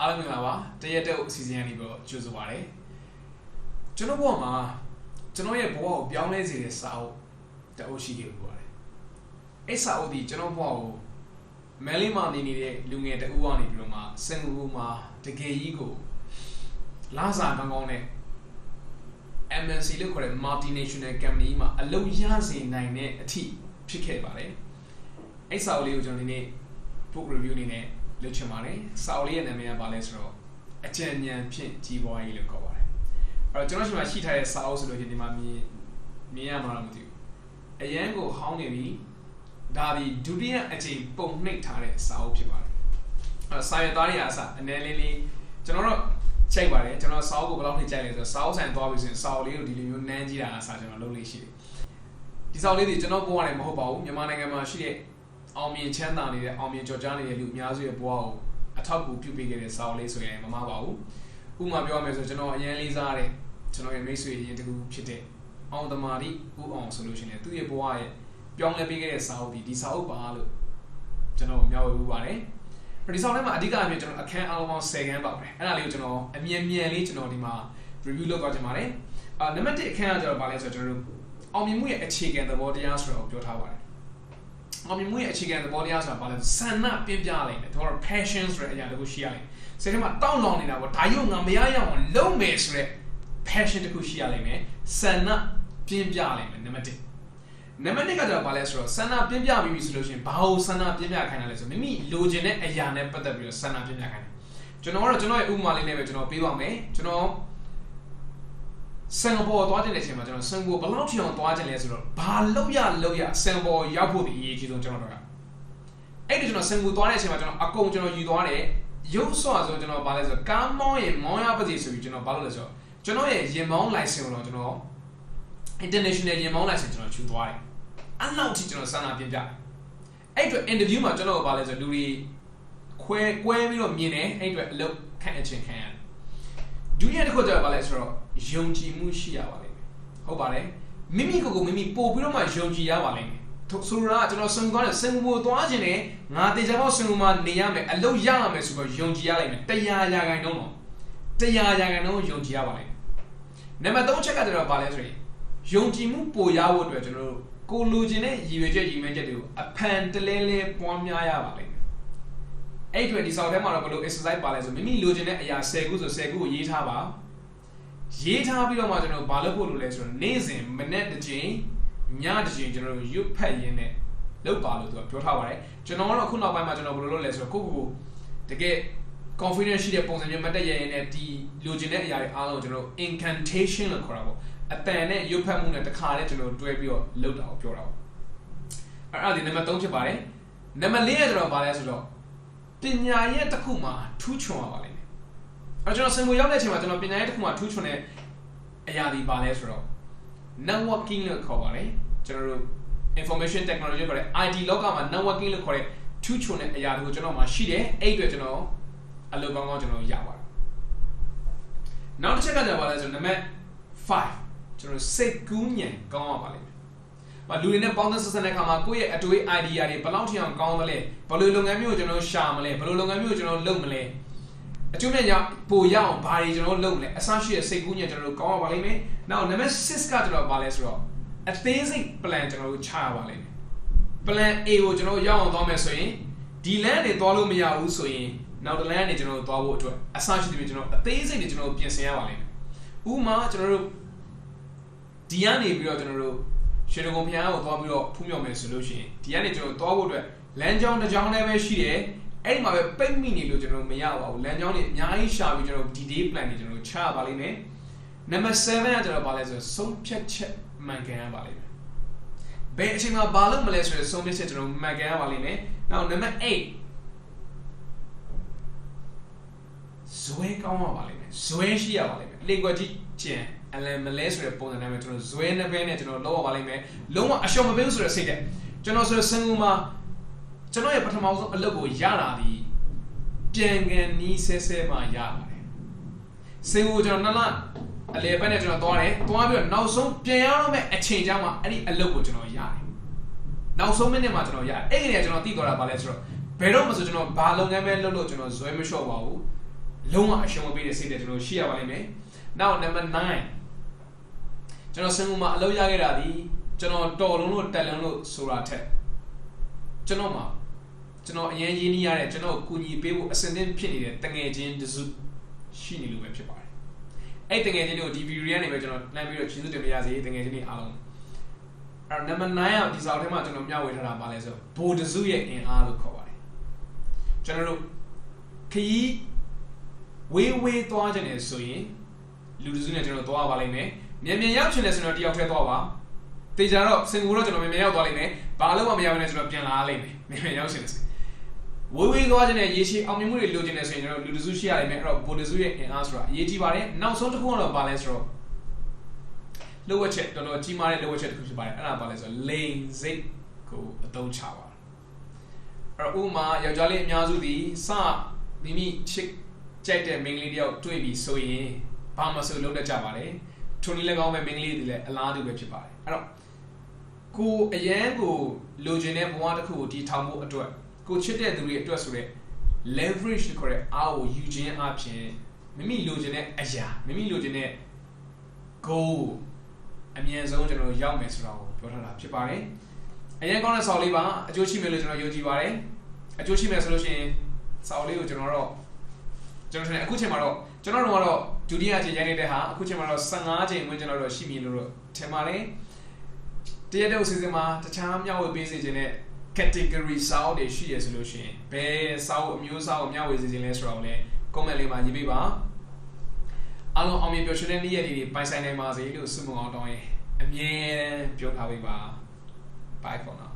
အားလုံးမင်္ဂလာပါတရက်တက်အစီအစဉ်ကနေပြီးတော့ကြိုဆိုပါရစေကျွန်တော်ဘဝမှာကျွန်တော်ရဲ့ဘဝကိုပြောင်းလဲစေတဲ့စာအုပ်တအုပ်ရှိခဲ့ပါတယ်အဲ့စာအုပ်ဒီကျွန်တော်ဘဝကိုမဲလီမာနေနေတဲ့လူငယ်တဦးကနေပြီးတော့မှစင်ကာပူမှာတကယ်ကြီးကိုလာစာကောင်းကောင်းနဲ့ MNC လို့ခေါ်တဲ့ multinational company မှာအလုပ်ရစေနိုင်တဲ့အထိဖြစ်ခဲ့ပါတယ်အဲ့စာအုပ်လေးကိုကျွန်တော်ဒီနေ့ book review အနေနဲ့ လုပ်ချင်ပါတယ်စာအုပ်လေးရဲ့နာမည်ကဘာလဲဆိုတော့အကြံဉာဏ်ဖြင့်ကြီးပွားရေးလို့ခေါ်ပါတယ်အဲ့တော့ကျွန်တော်ရှိမှရှိထားတဲ့စာအုပ်ဆိုလို့ချင်းဒီမှာမြင်မြင်ရမှာတော့မသိဘူးအရန်ကိုဟောင်းနေပြီဒါဒီဒုတိယအကြိမ်ပုံနှိပ်ထားတဲ့စာအုပ်ဖြစ်ပါတယ်အဲ့စာရွက်သားတွေအစားအနေလေးလေးကျွန်တော်တို့ချိန်ပါတယ်ကျွန်တော်စာအုပ်ကိုဘယ်လောက်ထိကြိုက်လဲဆိုတော့စာအုပ်ဆိုင်သွားပြီဆိုရင်စာအုပ်လေးကိုဒီလိုမျိုးနန်းကြည့်တာအစားကျွန်တော်လုပ်လို့ရှိတယ်ဒီစာအုပ်လေးတွေကျွန်တော်ပို့ရတယ်မဟုတ်ပါဘူးမြန်မာနိုင်ငံမှာရှိတဲ့ အောင်မြင်ချမ်းသာနေတဲ့အောင်မြင်ကြော်ကြားနေတဲ့လူအများစုရဲ့ဘဝကိုအထောက်အကူပြုပေးခဲ့တဲ့စာအုပ်လေးဆိုရင်မမှားပါဘူးဥပမာပြောရမယ်ဆိုကျွန်တော်အရင်လေးစားတဲ့ကျွန်တော်ရဲ့မိတ်ဆွေရင်းတကူဖြစ်တဲ့အောင်သမာဓိဥအောင်ဆိုလို့ရှိရင်သူ့ရဲ့ဘဝရဲ့ပြောင်းလဲပေးခဲ့တဲ့စာအုပ်ဒီဒီစာအုပ်ပါလို့ကျွန်တော်မျှဝေပူပါတယ်ဒီဆောင်ထဲမှာအဓိကအပြင်ကျွန်တော်အခန်းအားလုံးပေါင်း10ခန်းပါပဲအဲ့ဒါလေးကိုကျွန်တော်အမြင်မြန်လေးကျွန်တော်ဒီမှာ review လုပ်သွားကြပါတယ်အာနံပါတ်1အခန်းကကျွန်တော်ဗာလဲဆိုတော့ကျွန်တော်တို့အောင်မြင်မှုရဲ့အခြေခံသဘောတရားဆိုတော့ပြောထားပါတယ် အောင်မြင်မှုရဲ့အခြေခံသဘောတရားဆိုတာဗာလဲဆန္ဒပြင်းပြလိုက်တယ်တို့ passion ဆိုတဲ့အရာတခုရှိရလိမ့်မယ်စိတ်ထဲမှာတောင့်လောင်နေတာပေါ့ဒါရုံငါမရရအောင်လုပ်မယ်ဆိုတဲ့ passion တခုရှိရလိမ့်မယ်ဆန္ဒပြင်းပြလိုက်မယ်နံပါတ်1နံပါတ်2ကကျတော့ဗာလဲဆိုတော့ဆန္ဒပြင်းပြပြီးပြီဆိုလို့ရှိရင်ဘာလို့ဆန္ဒပြင်းပြခိုင်းတာလဲဆိုမိမိလိုချင်တဲ့အရာနဲ့ပတ်သက်ပြီးတော့ဆန္ဒပြင်းပြခိုင်းတယ်ကျွန်တော်ကတော့ကျွန်တော်ရဲ့ဥပမာလေးနဲ့ပဲကျွန်တော်ပေးပါမယ်ကျွန်တော် စင်ကာပူသွားတဲ့အချိန်မှာကျွန်တော်စင်ကာပူဘယ်လောက်ထိအောင်သွားခြင်းလဲဆိုတော့ဘာလို့ရလို့ရစင်ကာပူရောက်ဖို့ဒီအရေးကြီးဆုံးကျွန်တော်တို့ကအဲ့ဒီကျွန်တော်စင်ကာပူသွားတဲ့အချိန်မှာကျွန်တော်အကုန်ကျွန်တော်ယူသွားတယ်ရုပ်ဆွာဆိုကျွန်တော်ဘာလဲဆိုတော့ကားမောင်းရင်မောင်းရပါစေဆိုပြီးကျွန်တော်ဘာလို့လဲဆိုတော့ကျွန်တော်ရဲ့ရင်မောင်း license ကိုတော့ကျွန်တော် international ရင်မောင်း license ကျွန်တော်ယူသွားတယ်အဲ့လောက်ထိကျွန်တော်စမ်းတာပြင်ပြအဲ့အတွက် interview မှာကျွန်တော်ဘာလဲဆိုတော့လူတွေခွဲကွဲပြီးတော့မြင်တယ်အဲ့အတွက်အလုပ်ခန့်အချင်းခံရတယ် ဒုတိယတစ်ခုကျတော့ဘာလဲဆိုတော့ယုံကြည်မှုရှိရပါလိမ့်မယ်ဟုတ်ပါတယ်မိမိကိုယ်ကိုမိမိပို့ပြီးတော့မှယုံကြည်ရပါလိမ့်မယ်ဆိုတော့ကျွန်တော်စင်ကာနဲ့စင်ကာပူသွားခြင်းနဲ့ငါတေချာပေါက်စင်ကာပူမှာနေရမယ်အလုပ်ရရမယ်ဆိုတော့ယုံကြည်ရလိမ့်မယ်တရားရာခိုင်နှုန်းတော့တရားရာခိုင်နှုန်းယုံကြည်ရပါလိမ့်မယ်နံပါတ်3ချက်ကကျတော့ဘာလဲဆိုရင်ယုံကြည်မှုပိုရဖို့အတွက်ကျွန်တော်တို့ကိုလိုချင်တဲ့ရည်ရွယ်ချက်ရည်မှန်းချက်တွေကိုအဖန်တလဲလဲပွားများရပါလိမ့်မယ် အဲ့အတွက်ဒီဆောက်ထဲမှာတော့ဘယ်လို exercise ပါလဲဆိုမိမိလိုချင်တဲ့အရာ10ခုဆို10ခုကိုရေးထားပါရေးထားပြီးတော့မှကျွန်တော်ဘာလုပ်ဖို့လိုလဲဆိုတော့နေ့စဉ်မနေ့တစ်ချိန်ညတစ်ချိန်ကျွန်တော်တို့ရွတ်ဖတ်ရင်းနဲ့လုပ်ပါလို့သူကပြောထားပါတယ်ကျွန်တော်ကတော့ခုနောက်ပိုင်းမှာကျွန်တော်ဘယ်လိုလုပ်လဲဆိုတော့ကိုကိုကိုတကယ် confidence ရှိတဲ့ပုံစံမျိုးမတက်ရရင်လည်းဒီလိုချင်တဲ့အရာတွေအားလုံးကျွန်တော် incantation လို့ခေါ်တာပေါ့အတန်နဲ့ရုပ်ဖတ်မှုနဲ့တခါနဲ့ကျွန်တော်တွဲပြီးတော့လုပ်တာကိုပြောတာပေါ့အဲ့ဒါဒီနံပါတ်3ဖြစ်ပါတယ်နံပါတ်4ကကျွန်တော်ဗာလဲဆိုတော့ ပညာရဲ့တစ်ခုမှာထူးချွန်ရပါလိမ့်မယ်အဲ့ကျွန်တော်စင်ကိုရောက်တဲ့အချိန်မှာကျွန်တော်ပညာရဲ့တစ်ခုမှာထူးချွန်တဲ့အရာဒီပါလဲဆိုတော့ networking လို့ခေါ်ပါတယ်ကျွန်တော်တို့ information technology ခေါ်တဲ့ IT လောကမှာ networking လို့ခေါ်တဲ့ထူးချွန်တဲ့အရာတွေကိုကျွန်တော်မှာရှိတယ်အဲ့အတွက်ကျွန်တော်အလုပ်ကောင်းကောင်းကျွန်တော်ရပါတယ်နောက်တစ်ချက်ကကြပါလဲဆိုတော့နံပါတ်5ကျွန်တော်စိတ်ကူးညံကောင်းရပါလိမ့်မယ်။မ လူတွေနဲ့ပေါင်းသက်ဆက်ဆက်တဲ့အခါမှာကိုယ့်ရဲ့အတွေး idea တွေဘယ်လောက်ထိအောင်ကောင်းသလဲဘယ်လိုလုပ်ငန်းမျိုးကိုကျွန်တော်ရှာမလဲဘယ်လိုလုပ်ငန်းမျိုးကိုကျွန်တော်လုပ်မလဲအကျိုးမြတ်ရပိုရအောင်ဘာတွေကျွန်တော်လုပ်မလဲအဆရှိတဲ့စိတ်ကူးညံကျွန်တော်တို့ကောင်းရပါလိမ့်မယ်။နောက်နံပါတ်6ကကျွန်တော်ပါလဲဆိုတော့အသေးစိတ် plan ကျွန်တော်တို့ချရပါလိမ့်မယ်။ plan A ကိုကျွန်တော်ရောက်အောင်သွားမယ်ဆိုရင်ဒီလမ်းတွေသွားလို့မရဘူးဆိုရင်နောက်တလမ်းတွေကျွန်တော်တို့သွားဖို့အတွက်အဆရှိတဲ့ကျွန်တော်အသေးစိတ်တွေကျွန်တော်ပြင်ဆင်ရပါလိမ့်မယ်။ဥပမာကျွန်တော်တို့ဒီကနေပြီးတော့ကျွန်တော်တို့ ရှင်တကုံဖျားကိုသွားပြီးတော့ဖူးမြော်မယ်ဆိုလို့ရှိရင်ဒီကနေကျွန်တော်သွားဖို့အတွက်လမ်းကြောင်းတစ်ကြောင်းလည်းပဲရှိတယ်အဲ့ဒီမှာပဲပိတ်မိနေလို့ကျွန်တော်မရပါဘူးလမ်းကြောင်းတွေအများကြီးရှာပြီးကျွန်တော်ဒီ day plan တွေကျွန်တော်ချရပါလိမ့်မယ်နံပါတ်7ကကျွန်တော်ပါလဲဆိုဆုံးဖြတ်ချက်မှန်ကန်ရပါလိမ့်မယ်ဘယ်အချိန်မှာဘာလုပ်မလဲဆိုတော့ဆုံးဖြတ်ချက်ကျွန်တော်မှန်ကန်ရပါလိမ့်မယ်နောက်နံပါတ်8ဇွဲကောင်းရပါလိမ့်မယ်ဇွဲရှိရပါလိမ့်မယ်လေကွက်ကြီးကျန် အလန်မလဲဆိုတဲ့ပုံစံနဲ့ပဲကျွန်တော်ဇွဲနှစ်ဘဲနဲ့ကျွန်တော်လောက်ရပါလိမ့်မယ်လုံးဝအရှော့မပေးဘူးဆိုတဲ့စိတ်တဲ့ကျွန်တော်ဆိုစင်ကူမှာကျွန်တော်ရဲ့ပထမဆုံးအလုပ်ကိုရတာဒီပြန်ကန်နီးဆဲဆဲမှရပါတယ်စင်ကူကျွန်တော်နှစ်လအလေဘက်နဲ့ကျွန်တော်သွားတယ်သွားပြီးတော့နောက်ဆုံးပြန်ရတော့မဲ့အချိန်ကြောင်းမှာအဲ့ဒီအလုပ်ကိုကျွန်တော်ရတယ်နောက်ဆုံးမိနစ်မှာကျွန်တော်ရတယ်အဲ့ဒီကကျွန်တော်သိသွားတာပါလဲဆိုတော့ဘယ်တော့မှဆိုကျွန်တော်ဘာလုပ်ငန်းပဲလုပ်လို့ကျွန်တော်ဇွဲမလျှော့ပါဘူးလုံးဝအရှုံးမပေးတဲ့စိတ်တွေကျွန်တော်ရှိရပါလိမ့်မယ် now number 9 ကျွန်တော်စင်ကူမှာအလုပ်ရခဲ့တာဒီကျွန်တော်တော်လုံးလို့တက်လုံးလို့ဆိုတာထက်ကျွန်တော်မှာကျွန်တော်အရင်ရင်းနှီးရတဲ့ကျွန်တော်ကိုကူညီပေးဖို့အစင်သင့်ဖြစ်နေတဲ့တငယ်ချင်းတစုရှိနေလို့ပဲဖြစ်ပါတယ်အဲ့တငယ်ချင်းတွေကိုဒီဗီဒီယိုကနေပဲကျွန်တော်လှမ်းပြီးတော့ကျေးဇူးတင်ပါရစေတငယ်ချင်းတွေအားလုံးအဲ့ number 9อ่ะဒီစာအုပ်ထဲမှာကျွန်တော်မျှဝေထားတာပါလဲဆိုဘိုးတစုရဲ့အင်အားလို့ခေါ်ပါတယ်ကျွန်တော်တို့ခရီးဝေးဝေးသွားကြတယ်ဆိုရင် လူတစုနဲ့ကျွန်တော်သွားပါလိမ့်မယ်မြန်မြန်ရောက်ချင်တယ်ဆိုတော့တယောက်တည်းသွားပါတေချာတော့စင်ကူတော့ကျွန်တော်မြန်မြန်ရောက်သွားလိမ့်မယ်ဘာလို့မှမရောက်ဘဲနဲ့ကျွန်တော်ပြန်လာရလိမ့်မယ်မြန်မြန်ရောက်ချင်တယ်ဆိုဝေးဝေးသွားခြင်းနဲ့ရေရှည်အောင်မြင်မှုတွေလိုချင်တယ်ဆိုရင်ကျွန်တော်လူတစုရှိရလိမ့်မယ်အဲ့တော့ဘိုးတစုရဲ့အင်အားဆိုတာအရေးကြီးပါတယ်နောက်ဆုံးတစ်ခုကတော့ဘာလဲဆိုတော့လိုဝက်ချက်တော်တော်ကြီးမားတဲ့လိုဝက်ချက်တစ်ခုဖြစ်ပါတယ်အဲ့ဒါဘာလဲဆိုတော့လိန်စိတ်ကိုအသုံးချပါအဲ့တော့ဥပမာယောက်ျားလေးအများစုဒီစမိမိချစ်ကြိုက်တဲ့မိန်းကလေးတယောက်တွေ့ပြီဆိုရင် ဘာမှဆိုလုပ်တတ်ကြပါတယ်ထုံနည်းလည်းကောင်းပဲမိန်းကလေးတွေလည်းအလားတူပဲဖြစ်ပါတယ်အဲ့တော့ကိုအရန်ကိုလိုချင်တဲ့ဘဝတစ်ခုကိုဒီထောင်ဖို့အတွက်ကိုချစ်တဲ့သူတွေအတွက်ဆိုတဲ့ leverage လို့ခေါ်တဲ့အားကိုယူခြင်းအပြင်မိမိလိုချင်တဲ့အရာမိမိလိုချင်တဲ့ goal အမြင်ဆုံးကျွန်တော်တို့ရောက်မယ်ဆိုတာကိုပြောထားတာဖြစ်ပါတယ်။အရင်ကောင်းတဲ့ဆောက်လေးပါအကျိုးရှိမယ်လို့ကျွန်တော်ယုံကြည်ပါတယ်။အကျိုးရှိမယ်ဆိုလို့ရှိရင်ဆောက်လေးကိုကျွန်တော်တော့ကျွန်တော်ထင်တယ်အခုချိန်မှာတော့ ကျွန်တော်တို့ကတော့ဒုတိယအချိန်ရိုက်နေတဲ့ဟာအခုချိန်မှာတော့15ချိန်ဝန်းကျင်တော့ရှိပြီလို့တော့ထင်ပါတယ်။တရက်တဲ့စီစဉ်မှာတခြားမျှဝေပေးစေခြင်းနဲ့ category ဆောက်တွေရှိရဆိုလို့ရှိရင်ဘယ်ဆောက်အမျိုးဆောက်ကိုမျှဝေစေခြင်းလဲဆိုတာကိုလည်း comment လေးမှာရေးပေးပါ။အားလုံးအောင်မြင်ပျော်ရွှင်တဲ့နေ့ရက်တွေပိုင်ဆိုင်နိုင်ပါစေလို့ဆုမွန်အောင်တောင်းရင်အမြဲတမ်းပြောထားပေးပါ bye for now